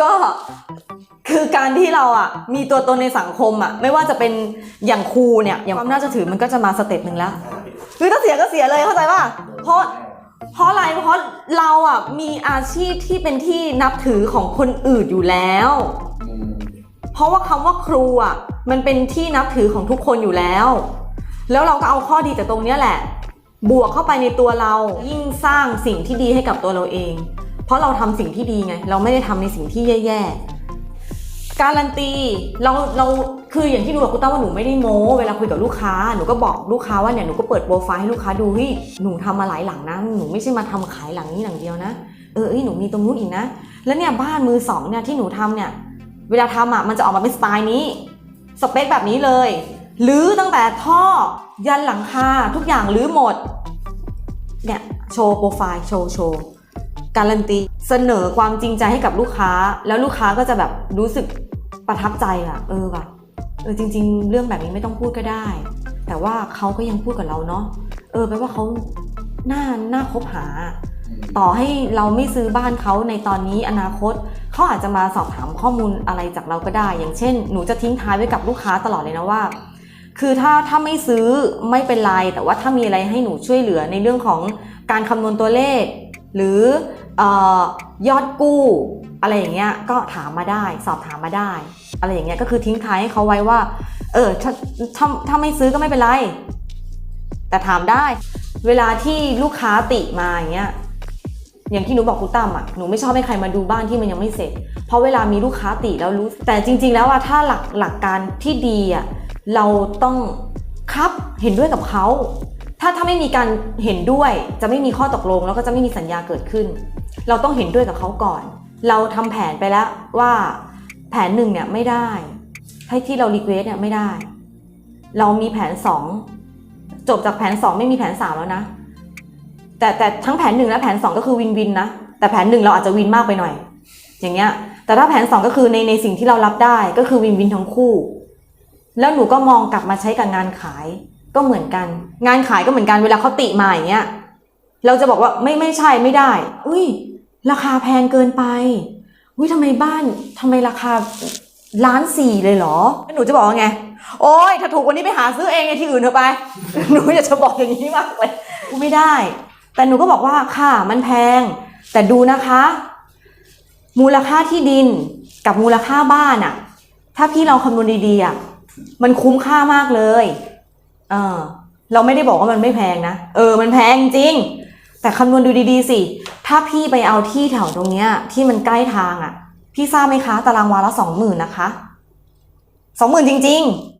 ก็คือการที่เราอะมีตัวตนในสังคมอะไม่ว่าจะเป็นอย่างครูเนี่ยอย่างความน่าจะถือมันก็จะมาสเต็ปหนึ่งแล้วคือถ้าเสียก็เสียเลยเข้าใจป่ะเพราะเพราะอะไรเพราะเราอะมีอาชีพที่เป็นที่นับถือของคนอื่นอยู่แล้ว เพราะว่าคำว่าครูอะมันเป็นที่นับถือของทุกคนอยู่แล้ว แล้วเราก็เอาข้อดีจากตรงเนี้ยแหละ บวกเข้าไปในตัวเรายิ่งสร้างสิ่งที่ดีให้กับตัวเราเอง เพราะเราทำสิ่งที่ดีไง เราไม่ได้ทำในสิ่งที่แย่ๆ การันตีเราเราคืออย่างที่หนูบอกคุณต้าว่าหนูไม่ได้โม้เวลาคุยกับลูกค้าหนูก็บอกลูกค้าว่าเนี่ยหนูก็เปิดโปรไฟล์ให้ลูกค้าดูเฮ้ยหนูทำมาหลายหลังนะหนูไม่ใช่มาทำขายหลังนี้หลังเดียวนะเออเอ้หนูมีตรงนู้นอีกนะ แล้วเนี่ยบ้านมือสองเนี่ยที่หนูทำเนี่ยเวลาทำอะมันจะออกมาเป็นสไตล์นี้สเปคแบบนี้เลย หรือตั้งแต่ท่อยันหลังคาทุกอย่างหรือหมดเนี่ยโชว์โปรไฟล์โชว์โชว์ การันตีเสนอความจริงใจให้กับลูกค้า แล้วลูกค้าก็จะแบบรู้สึกประทับใจอะเออว่ะเออจริง ๆ เรื่องแบบนี้ไม่ต้องพูดก็ได้ แต่ว่าเขาก็ยังพูดกับเราเนาะเออแปลว่าเขาน่าน่าคบหา ต่อให้เราไม่ซื้อบ้านเขาในตอนนี้อนาคตเขาอาจจะมาสอบถามข้อมูลอะไรจากเราก็ได้ อย่างเช่น หนูจะทิ้งท้ายไว้กับลูกค้าตลอดเลยนะว่า คือถ้าถ้าไม่ซื้อไม่เป็นไร แต่ว่าถ้ามีอะไรให้หนูช่วยเหลือในเรื่องของการคำนวณตัวเลข หรือ ยอดกู้ อะไรอย่างเงี้ยก็ถามมาได้สอบถามมาได้ อะไรอย่างเงี้ยก็คือทิ้งท้ายให้เขาไว้ว่า เออถ้าถ้าถ้าไม่ซื้อก็ไม่เป็นไร แต่ถามได้ เวลาที่ลูกค้าติมาอย่างเงี้ยอย่างที่หนูบอกคุณตั้มอะหนูไม่ชอบให้ใครมาดูบ้านที่มันยังไม่เสร็จ เพราะเวลามีลูกค้าติแล้วรู้ แต่จริง ๆ แล้วว่าถ้าหลักหลักการที่ดีอะเราต้องครับเห็นด้วยกับเขาถ้าถ้าไม่มีการเห็นด้วยจะไม่มีข้อตกลงแล้วก็จะไม่มีสัญญาเกิดขึ้น เราต้องเห็นด้วยกับเขาก่อน เราทำแผนไปแล้วว่าแผนหนึ่งเนี่ยไม่ได้ ให้ที่เรารีเควสเนี่ยไม่ได้ เรามีแผนสองจบจากแผนสองไม่มีแผนสามแล้วนะ แต่แต่ทั้งแผนหนึ่งและแผนสองก็คือวินวินนะ แต่แผนหนึ่งเราอาจจะวินมากไปหน่อย อย่างเงี้ย แต่ถ้าแผนสองก็คือในในสิ่งที่เรารับได้ก็คือวินวินทั้งคู่ แล้วหนูก็มองกลับมาใช้กับงานขายก็เหมือนกัน งานขายก็เหมือนกันเวลาเขาติมาอย่างเงี้ย เราจะบอกว่าไม่ไม่ใช่ไม่ได้ อุ้ย ราคาแพงเกินไปอุ้ยทำไมบ้านทำไมราคาล้านสี่เลยเหรอหนูจะบอกว่าไง โอ้ยถ้าถูกกวันนี้ไปหาซื้อเองในที่อื่นเถอะไป หนูอยากจะบอกอย่างนี้มากเลยกูไม่ได้ แต่หนูก็บอกว่าค่ะมันแพง แต่ดูนะคะ มูลค่าที่ดินกับมูลค่าบ้านอะถ้าพี่ลองคำนวณดีๆอะมันคุ้มค่ามากเลย เออ เราไม่ได้บอกว่ามันไม่แพงนะ เออ มันแพงจริง แต่คำนวณดูดีๆสิ ถ้าพี่ไปเอาที่แถวตรงเนี้ยที่มันใกล้ทางอะพี่ทราบไหมคะ ตารางวาละสองหมื่นนะคะสองหมื่นจริง ๆ